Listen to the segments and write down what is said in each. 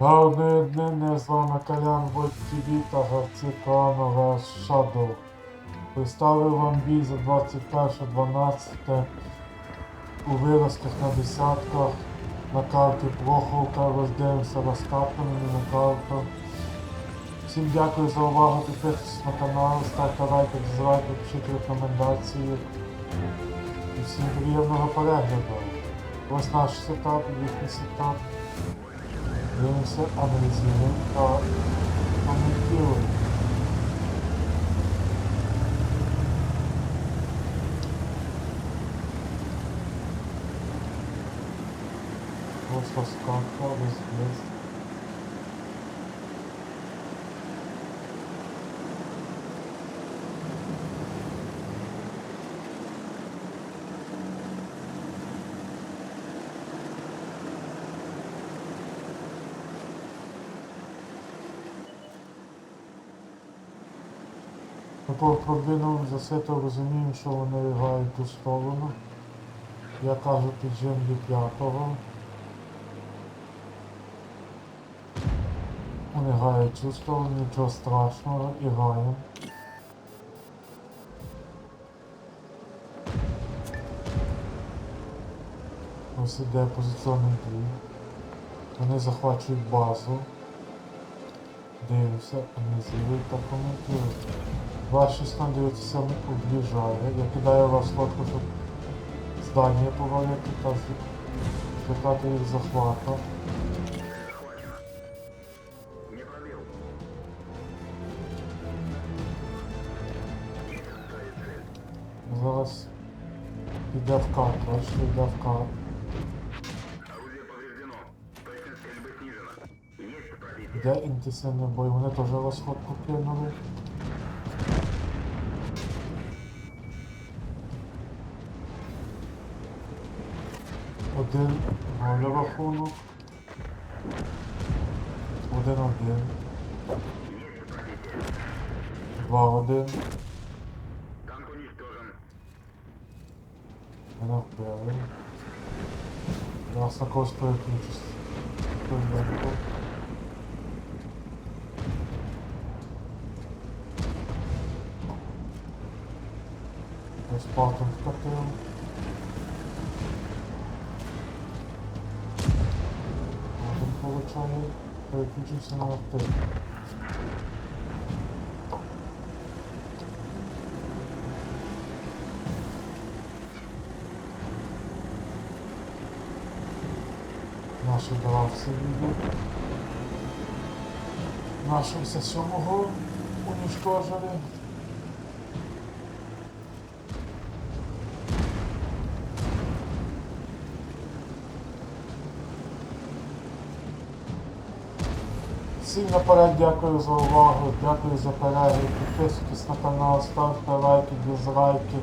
Гарної днини з вами Колян Войт ТВ та. Представив вам бій за 21-12 у виразках на десятках на карті Проховка роздивимося розкапленими на карту. Всім дякую за увагу, підписуйтесь на канал, ставте лайки, дизлайки, пишіть рекомендації. І всім приємного перегляду. Ось наш сетап, їхній сетап. Дивимося, аналізуємо та коментуємо. Ось розкатка, розбіс. Такого продвинув засито розуміємо, що вони грають ту сторону. Я кажу піджим п'ятого. Вони грають цю сторону, нічого страшного, і граємо. Ось іде позиціонний бій. Вони захвачують базу. Дивимося, аналізують та коментують. 2.16 дивитися об'їжджає. Я кидаю вас лодку, щоб здання повалити та звертати їх захвату. Зараз йде в кат, бачите, йде в кат. Йде інтенсивний бой, вони теж розходку кинули. Один ноль рахунок. Один один. Есть пробитие. Два один. Танк уничтожен. Мене вбили. Зараз на когось переключусь. Хвилинку. Ось патон вкатив. Получає. Переключився на актив. Наші дравці їдуть. Нашого все сьомого уничтожили. Всім наперед дякую за увагу, дякую за перегляд, підписуйтесь на канал, ставте лайки, дизлайки,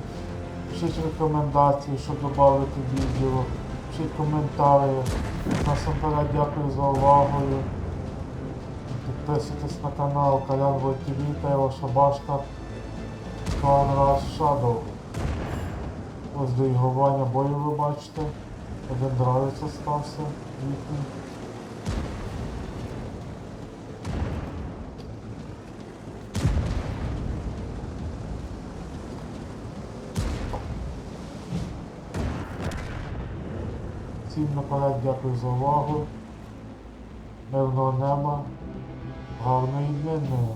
пишіть рекомендації, щоб додати відео, пишіть коментарі. Насамперед дякую за увагу. Підписуйтесь на канал Колян ВТВ та його шабашка Клан Rush Shadow. Ось до бою ви бачите. Один драйвець остався їхній. Всім наперед дякую за увагу. Мирного неба. Гарної днини.